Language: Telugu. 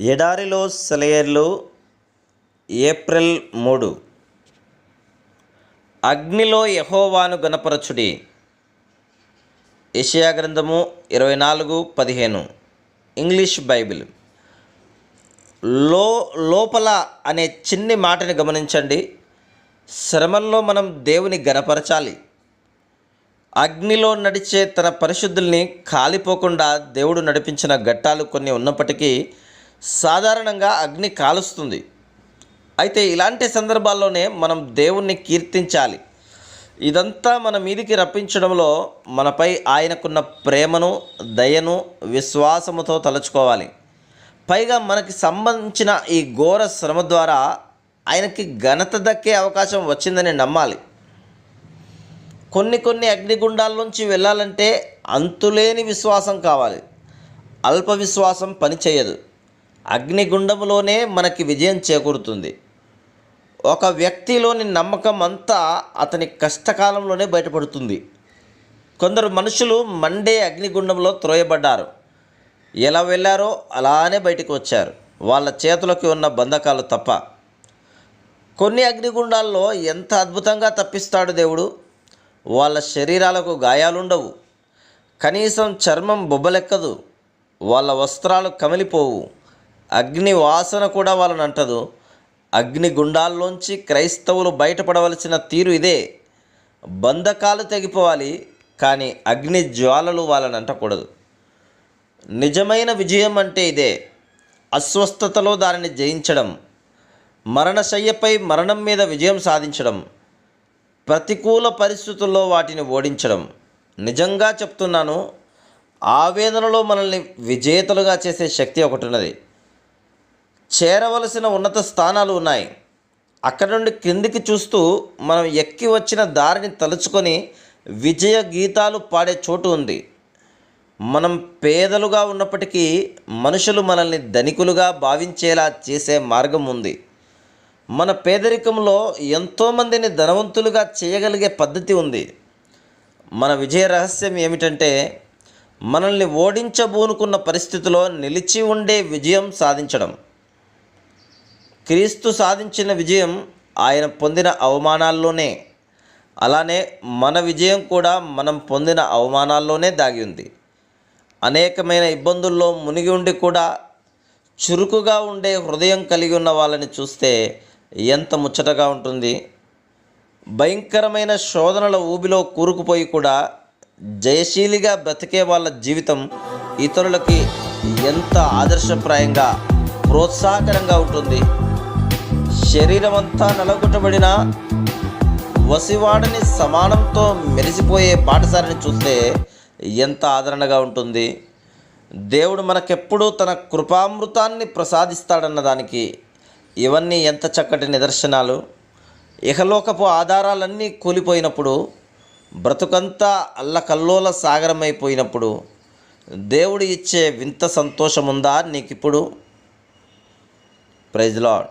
ఎడారిలో సెలయేర్లు ఏప్రిల్ మూడు. అగ్నిలో యహోవాను గణపరచుడి. యెషయా గ్రంథము ఇరవై నాలుగు పదిహేను. English Bible. లో లోపల అనే చిన్ని మాటని గమనించండి. శ్రమల్లో మనం దేవుని గణపరచాలి. అగ్నిలో నడిచే తన పరిశుద్ధుల్ని కాలిపోకుండా దేవుడు నడిపించిన ఘట్టాలు కొన్ని ఉన్నప్పటికీ సాధారణంగా అగ్ని కాలుస్తుంది. అయితే ఇలాంటి సందర్భాల్లోనే మనం దేవుణ్ణి కీర్తించాలి. ఇదంతా మన మీదికి రప్పించడంలో మనపై ఆయనకున్న ప్రేమను దయను విశ్వాసముతో తలుచుకోవాలి. పైగా మనకి సంబంధించిన ఈ ఘోర శ్రమ ద్వారా ఆయనకి ఘనత దక్కే అవకాశం వచ్చిందని నమ్మాలి. కొన్ని కొన్ని అగ్నిగుండాల్లోంచి వెళ్ళాలంటే అంతులేని విశ్వాసం కావాలి. అల్ప విశ్వాసం పనిచేయదు. అగ్నిగుండంలోనే మనకి విజయం చేకూరుతుంది. ఒక వ్యక్తిలోని నమ్మకం అంతా అతని కష్టకాలంలోనే బయటపడుతుంది. కొందరు మనుషులు మండే అగ్నిగుండంలో త్రోయబడ్డారు. ఎలా వెళ్ళారో అలానే బయటకు వచ్చారు. వాళ్ళ చేతులకి ఉన్న బంధకాలు తప్ప. కొన్ని అగ్నిగుండాల్లో ఎంత అద్భుతంగా తప్పిస్తాడు దేవుడు. వాళ్ళ శరీరాలకు గాయాలుండవు. కనీసం చర్మం బొబ్బలెక్కదు. వాళ్ళ వస్త్రాలు కమిలిపోవు. అగ్ని వాసన కూడా వాళ్ళని అంటదు. అగ్నిగుండాల్లోంచి క్రైస్తవులు బయటపడవలసిన తీరు ఇదే. బంధకాలు తెగిపోవాలి కానీ అగ్ని జ్వాలలు వాళ్ళని అంటకూడదు. నిజమైన విజయం అంటే ఇదే. అస్వస్థతలో దానిని జయించడం మరణశయ్యపై మరణం మీద విజయం సాధించడం ప్రతికూల పరిస్థితుల్లో వాటిని ఓడించడం. నిజంగా చెప్తున్నాను ఆవేదనలో మనల్ని విజేతలుగా చేసే శక్తి ఒకటి ఉన్నది చేరవలసిన ఉన్నత స్థానాలు ఉన్నాయి. అక్కడ నుండి క్రిందికి చూస్తూ మనం ఎక్కి వచ్చిన దారిని తలుచుకొని విజయ గీతాలు పాడే చోటు ఉంది. మనం పేదలుగా ఉన్నప్పటికీ మనుషులు మనల్ని ధనికులుగా భావించేలా చేసే మార్గం ఉంది. మన పేదరికంలో ఎంతోమందిని ధనవంతులుగా చేయగలిగే పద్ధతి ఉంది. మన విజయ రహస్యం ఏమిటంటే మనల్ని ఓడించబూనుకున్న పరిస్థితిలో నిలిచి ఉండే విజయం సాధించడం. క్రీస్తు సాధించిన విజయం ఆయన పొందిన అవమానాల్లోనే అలానే మన విజయం కూడా మనం పొందిన అవమానాల్లోనే దాగి ఉంది. అనేకమైన ఇబ్బందుల్లో మునిగి ఉండి కూడా చురుకుగా ఉండే హృదయం కలిగి ఉన్న వాళ్ళని చూస్తే ఎంత ముచ్చటగా ఉంటుంది. భయంకరమైన శోధనల ఊబిలో కూరుకుపోయి కూడా జయశీలిగా బ్రతికే వాళ్ళ జీవితం ఇతరులకి ఎంత ఆదర్శప్రాయంగా ప్రోత్సాహకరంగా ఉంటుంది. శరీరం అంతా నలగొట్టబడిన వసివాడని సమానంతో మెరిసిపోయే పాఠశాలని చూస్తే ఎంత ఆదరణగా ఉంటుంది. దేవుడు మనకెప్పుడూ తన కృపామృతాన్ని ప్రసాదిస్తాడన్న దానికి ఇవన్నీ ఎంత చక్కటి నిదర్శనాలు. ఇహలోకపు ఆధారాలన్నీ కూలిపోయినప్పుడు బ్రతుకంతా అల్లకల్లోల సాగరమైపోయినప్పుడు దేవుడు ఇచ్చే వింత సంతోషముందా నీకిప్పుడు? Praise lord